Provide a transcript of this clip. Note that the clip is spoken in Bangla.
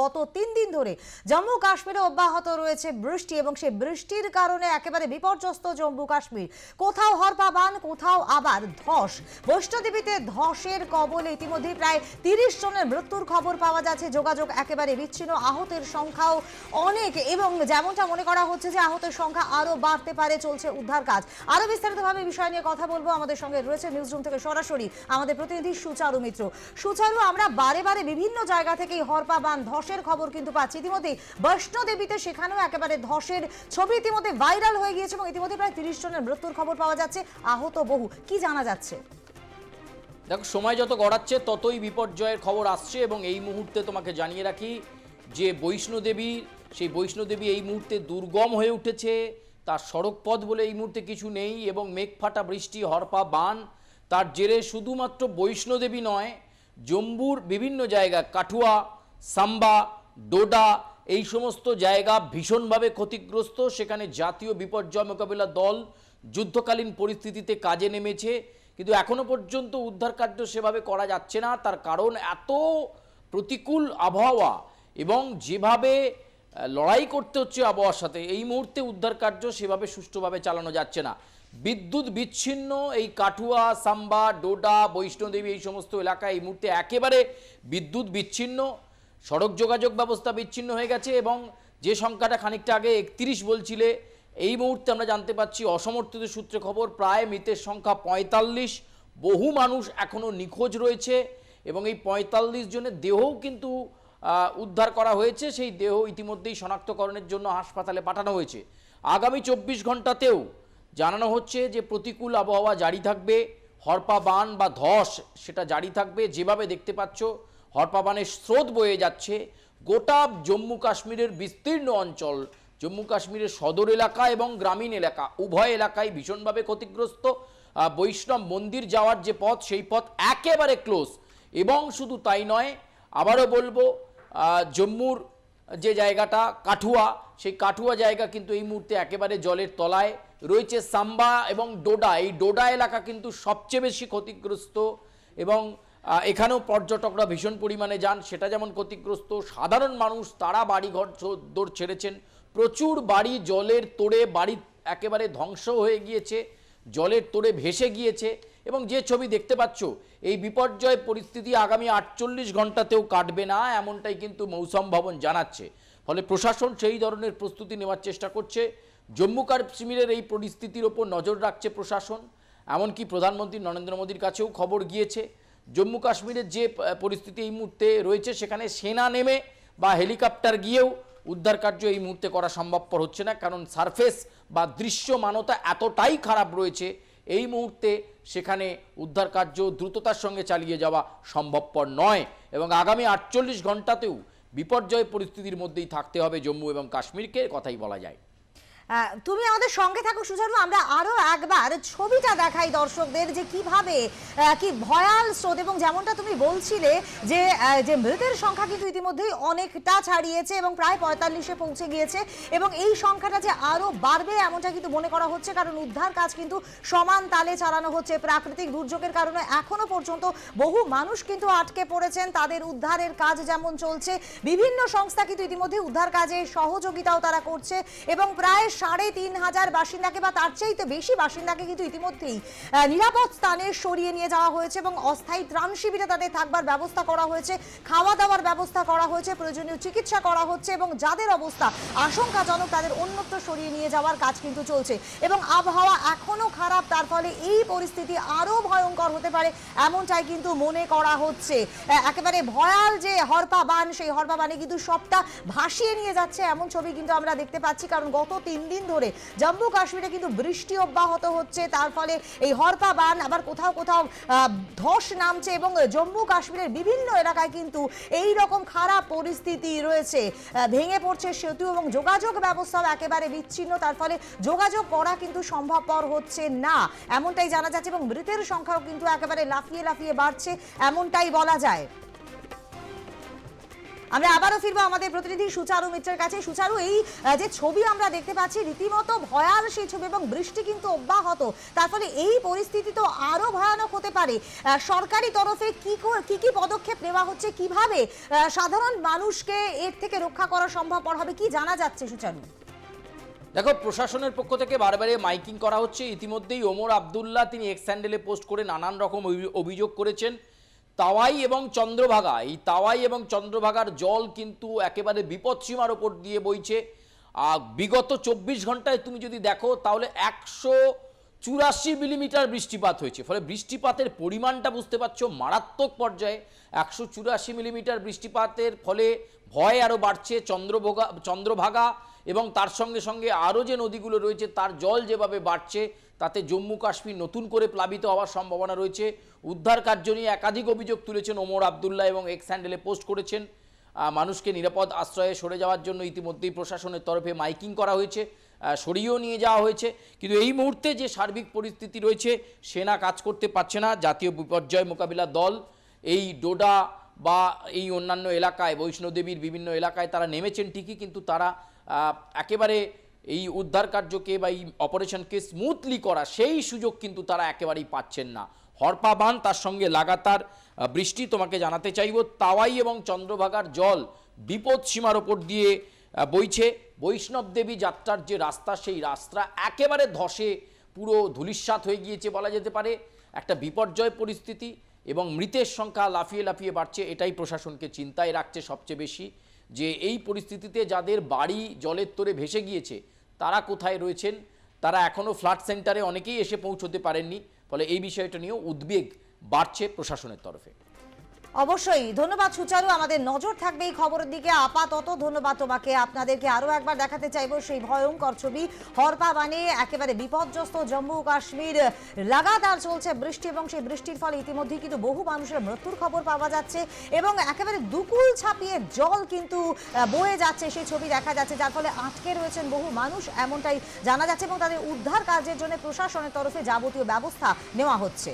গত তিন দিন ধরে জম্মু কাশ্মীরে অব্যাহত রয়েছে বৃষ্টি এবং সেই বৃষ্টির কারণে একেবারে বিপর্যস্ত জম্মু কাশ্মীর। কোথাও হরপা বান কোথাও আবার ধস। বৈষ্ণদেবীতে ধসের কবলে ইতিমধ্যে প্রায় তিরিশ জনের মৃত্যুর খবর পাওয়া যাচ্ছে। যোগাযোগ একেবারে বিচ্ছিন্ন, আহতের সংখ্যাও অনেক এবং যেমনটা মনে করা হচ্ছে যে আহতের সংখ্যা আরও বাড়তে পারে, চলছে উদ্ধার কাজ। আরও বিস্তারিতভাবে বিষয় নিয়ে কথা বলব আমাদের সঙ্গে রয়েছে নিউজরুম থেকে সরাসরি আমাদের প্রতিনিধি সুচারু মিত্র। সুচারু, আমরা বারে বারে বিভিন্ন জায়গা থেকে এই হরপা বান ধসের খবর কিন্তু পাচ্ছি। ইতিমধ্যে বৈষ্ণোদেবীতে সেখানেও একেবারে ধসের ছবি ইতিমধ্যে ভাইরাল হয়ে গিয়েছে এবং ইতিমধ্যে প্রায় তিরিশ জনের মৃত্যুর খবর পাওয়া যাচ্ছে। আহত বহু। কি জানা যাচ্ছে? দেখো, সময় যত গড়াচ্ছে, ততই বিপর্যয়ের খবর আসছে এবং এই মুহূর্তে তোমাকে জানিয়ে রাখি যে বৈষ্ণোদেবী সেই বৈষ্ণোদেবী এই মুহূর্তে দুর্গম হয়ে উঠেছে। তার সড়ক পথ বলে এই মুহূর্তে কিছু নেই এবং মেঘফাটা বৃষ্টি, হরপা বান। তার জেরে শুধুমাত্র বৈষ্ণোদেবী নয়, জম্বুর বিভিন্ন জায়গা, কাঠুয়া সাম্বা, ডোডা, এই সমস্ত জায়গা ভীষণভাবে ক্ষতিগ্রস্ত। সেখানে জাতীয় বিপর্যয় মোকাবিলা দল যুদ্ধকালীন পরিস্থিতিতে কাজে নেমেছে। কিন্তু এখনও পর্যন্ত উদ্ধার কার্য সেভাবে করা যাচ্ছে না। তার কারণ এত প্রতিকূল আবহাওয়া এবং যেভাবে লড়াই করতে হচ্ছে আবহাওয়ার সাথে, এই মুহূর্তে উদ্ধার কার্য সেভাবে সুষ্ঠুভাবে চালানো যাচ্ছে না। বিদ্যুৎ বিচ্ছিন্ন, এই কাঠুয়া, সাম্বা, ডোডা, বৈষ্ণোদেবী, এই সমস্ত এলাকায় এই মুহূর্তে একেবারে বিদ্যুৎ বিচ্ছিন্ন। সড়ক যোগাযোগ ব্যবস্থা বিচ্ছিন্ন হয়ে গেছে এবং যে সংখ্যাটা খানিকটা আগে একত্রিশ বলছিলে, এই মুহূর্তে আমরা জানতে পাচ্ছি অসমর্থিত সূত্রে খবর প্রায় মৃতের সংখ্যা পঁয়তাল্লিশ। বহু মানুষ এখনও নিখোঁজ রয়েছে এবং এই পঁয়তাল্লিশ জনের দেহও কিন্তু উদ্ধার করা হয়েছে। সেই দেহ ইতিমধ্যেই শনাক্তকরণের জন্য হাসপাতালে পাঠানো হয়েছে। আগামী চব্বিশ ঘন্টাতেও জানানো হচ্ছে যে প্রতিকূল আবহাওয়া জারি থাকবে, হরপা বান বা ধস সেটা জারি থাকবে। যেভাবে দেখতে পাচ্ছ হরপা বানের স্রোত বয়ে যাচ্ছে গোটা জম্মু কাশ্মীরের বিস্তীর্ণ অঞ্চল। জম্মু কাশ্মীরের সদর এলাকা এবং গ্রামীণ এলাকা উভয় এলাকায় ভীষণভাবে ক্ষতিগ্রস্ত। বৈষ্ণব মন্দির যাওয়ার যে পথ, সেই পথ একেবারে ক্লোজ। এবং শুধু তাই নয়, আবারও বলব জম্মুর যে জায়গাটা, কাঠুয়া, সেই কাঠুয়া জায়গা কিন্তু এই মুহূর্তে একেবারে জলের তলায়। রয়েছে সাম্বা এবং ডোডা। এই ডোডা এলাকা কিন্তু সবচেয়ে বেশি ক্ষতিগ্রস্ত এবং এখানেও পর্যটকরা ভীষণ পরিমাণে যান। সেটা যেমন ক্ষতিগ্রস্ত, সাধারণ মানুষ তারা বাড়িঘর দৌড় ছেড়েছেন। প্রচুর বাড়ি জলের তোড়ে, বাড়ি একেবারে ধ্বংস হয়ে গিয়েছে, জলের তোড়ে ভেসে গিয়েছে এবং যে ছবি দেখতে পাচ্ছ, এই বিপর্যয় পরিস্থিতি আগামী আটচল্লিশ ঘন্টাতেও কাটবে না, এমনটাই কিন্তু মৌসম ভবন জানাচ্ছে। ফলে প্রশাসন সেই ধরনের প্রস্তুতি নেওয়ার চেষ্টা করছে। জম্মু কাশ্মীরের এই পরিস্থিতির ওপর নজর রাখছে প্রশাসন। এমনকি প্রধানমন্ত্রী নরেন্দ্র মোদীর কাছেও খবর গিয়েছে। জম্মু কাশ্মীরের যে পরিস্থিতি এই মুহূর্তে রয়েছে, সেখানে সেনা নেমে বা হেলিকপ্টার গিয়েও উদ্ধার কার্য এই মুহূর্তে করা সম্ভবপর হচ্ছে না, কারণ সারফেস বা দৃশ্যমানতা এতটাই খারাপ রয়েছে এই মুহূর্তে সেখানে উদ্ধার কার্য দ্রুততার সঙ্গে চালিয়ে যাওয়া সম্ভবপর নয়। এবং আগামী আটচল্লিশ ঘন্টাতেও বিপর্যয় পরিস্থিতির মধ্যেই থাকতে হবে জম্মু এবং কাশ্মীরকে, কথাই বলা যায়। তুমি আমাদের সঙ্গে থাকো সুজানু আমরা আরও একবার ছবিটা দেখাই দর্শকদের যে কীভাবে কি ভয়াল স্রোত এবং যেমনটা তুমি বলছিলে যে যে মৃতের সংখ্যা কিন্তু ইতিমধ্যেই অনেকটা ছাড়িয়েছে এবং প্রায় পঁয়তাল্লিশে পৌঁছে গিয়েছে এবং এই সংখ্যাটা যে আরও বাড়বে এমনটা কিন্তু মনে করা হচ্ছে, কারণ উদ্ধার কাজ কিন্তু সমান তালে চালানো হচ্ছে। প্রাকৃতিক দুর্যোগের কারণে এখনও পর্যন্ত বহু মানুষ কিন্তু আটকে পড়েছেন, তাদের উদ্ধারের কাজ যেমন চলছে, বিভিন্ন সংস্থা কিন্তু ইতিমধ্যে উদ্ধার কাজে সহযোগিতাও তারা করছে এবং প্রায় সাড়ে তিন হাজার বাসিন্দাকে বা তার চাইতে বেশি বাসিন্দাকে কিন্তু ইতিমধ্যেই নিরাপদ স্থানে সরিয়ে নিয়ে যাওয়া হয়েছে এবং অস্থায়ী ত্রাণ শিবিরে তাদের থাকবার ব্যবস্থা করা হয়েছে, খাওয়া দাওয়ার ব্যবস্থা করা হয়েছে, প্রয়োজনীয় চিকিৎসা করা হচ্ছে এবং যাদের অবস্থা আশঙ্কাজনক তাদের অন্যত্র সরিয়ে নিয়ে যাওয়ার কাজ কিন্তু চলছে এবং আবহাওয়া এখনও খারাপ, তার ফলে এই পরিস্থিতি আরও ভয়ঙ্কর হতে পারে এমনটাই কিন্তু মনে করা হচ্ছে। একেবারে ভয়াল যে হরপা বান, সেই হরপা বানে কিন্তু সবটা ভাসিয়ে নিয়ে যাচ্ছে এমন ছবি কিন্তু আমরা দেখতে পাচ্ছি কারণ গত তিন দিন ধরে জম্মু কাশ্মীরে কিন্তু বৃষ্টি অব্যাহত হচ্ছে, তার ফলে এই হরপা বান আবার কোথাও কোথাও ধস নামছে এবং জম্মু কাশ্মীরের বিভিন্ন এলাকায় কিন্তু এই রকম খারাপ পরিস্থিতি রয়েছে। ভেঙে পড়ছে সেতু এবং যোগাযোগ ব্যবস্থাও একেবারে বিচ্ছিন্ন, তার ফলে যোগাযোগ করা কিন্তু সম্ভবপর হচ্ছে না। এমনটাই জানা যাচ্ছে এবং মৃতের সংখ্যাও কিন্তু একেবারে লাফিয়ে লাফিয়ে বাড়ছে, এমনটাই বলা যায়। আমরা আবারও ফিরবো আমাদের প্রতিনিধি সুচারু মিত্রের কাছে। সুচারু, এই যে ছবি আমরা দেখতে পাচ্ছি, রীতিমতো ভয়াল সেই ছবি এবং বৃষ্টি কিন্তু অব্যাহত। তার ফলে এই পরিস্থিতি তো আরও ভয়ানক হতে পারে। সরকারি তরফে কি কি কি পদক্ষেপ নেওয়া হচ্ছে? কীভাবে সাধারণ মানুষকে এর থেকে রক্ষা করা সম্ভবপর হবে? কি জানা যাচ্ছে সুচারু? দেখো, প্রশাসনের পক্ষ থেকে বারবারে মাইকিং করা হচ্ছে। ইতিমধ্যেই ওমর আবদুল্লাহ তিনি এক্স হ্যান্ডেলে পোস্ট করে নানান রকম অভি- অভিযোগ করেছেন। তাওয়াই এবং চন্দ্রভাগা, এই তাওয়াই এবং চন্দ্রভাগার জল কিন্তু একেবারে বিপদসীমার ওপর দিয়ে বইছে। বিগত চব্বিশ ঘন্টায় তুমি যদি দেখো, তাহলে একশো চুরাশি মিলিমিটার বৃষ্টিপাত হয়েছে। ফলে বৃষ্টিপাতের পরিমাণটা বুঝতে পারছ, মারাত্মক পর্যায়ে একশো চুরাশি মিলিমিটার বৃষ্টিপাতের ফলে ভয় আরও বাড়ছে চন্দ্রভোগা, চন্দ্রভাগা এবং তার সঙ্গে সঙ্গে আরও যে নদীগুলো রয়েছে তার জল যেভাবে বাড়ছে, তাতে জম্মু কাশ্মীর নতুন করে প্লাবিত হওয়ার সম্ভাবনা রয়েছে। উদ্ধার কার্য নিয়ে একাধিক অভিযোগ তুলেছেন ওমর আবদুল্লাহ এবং এক্স হ্যান্ডেলে পোস্ট করেছেন। মানুষকে নিরাপদ আশ্রয়ে সরে যাওয়ার জন্য ইতিমধ্যেই প্রশাসনের তরফে মাইকিং করা হয়েছে সরিয়েও নিয়ে যাওয়া হয়েছে। কিন্তু এই মুহূর্তে যে সার্বিক পরিস্থিতি রয়েছে, সেনা কাজ করতে পারছে না। জাতীয় বিপর্যয় মোকাবিলা দল, এই ডোডা বা এই অন্যান্য এলাকায়, বৈষ্ণোদেবীর বিভিন্ন এলাকায় তারা নেমেছেন ঠিকই, কিন্তু তারা একেবারে এই উদ্ধার কার্যকে বা এই অপারেশনকে স্মুথলি করা, সেই সুযোগ কিন্তু তারা একেবারেই পাচ্ছেন না। হরপা বান তার সঙ্গে লাগাতার বৃষ্টি তোমাকে জানাতে চাইব। তাওয়াই এবং চন্দ্রভাগার জল বিপদ সীমার ওপর দিয়ে বইছে। বৈষ্ণব দেবী যাত্রার যে রাস্তা, সেই রাস্তা একেবারে ধসে, পুরো ধূলিসাৎ হয়ে গিয়েছে বলা যেতে পারে। একটা বিপর্যয় পরিস্থিতি এবং মৃতের সংখ্যা লাফিয়ে লাফিয়ে বাড়ছে, এটাই প্রশাসনকে চিন্তায় রাখছে সবচেয়ে বেশি। যে এই পরিস্থিতিতে যাদের বাড়ি জলের তোরে ভেসে গিয়েছে, তারা কোথায় রয়েছেন? তারা এখনও ফ্লাড সেন্টারে অনেকেই এসে পৌঁছতে পারেননি। ফলে এই বিষয়টা নিয়েও উদ্বেগ বাড়ছে প্রশাসনের তরফে। অবশ্যই, ধন্যবাদ সুচারু, আমাদের নজর থাকবে এই খবরের দিকে। আপাতত ধন্যবাদ তোমাকে। আপনাদেরকে আরও একবার দেখাতে চাইব সেই ভয়ঙ্কর ছবি। হরপা বানে একেবারে বিপর্যস্ত জম্মু কাশ্মীর। লাগাতার চলছে বৃষ্টি এবং সেই বৃষ্টির ফলে ইতিমধ্যে কিন্তু বহু মানুষের মৃত্যুর খবর পাওয়া যাচ্ছে এবং একেবারে দুকুল ছাপিয়ে জল কিন্তু বয়ে যাচ্ছে সেই ছবি দেখা যাচ্ছে, যার ফলে আটকে রয়েছেন বহু মানুষ এমনটাই জানা যাচ্ছে এবং তাদের উদ্ধার কার্যের জন্য প্রশাসনের তরফে যাবতীয় ব্যবস্থা নেওয়া হচ্ছে।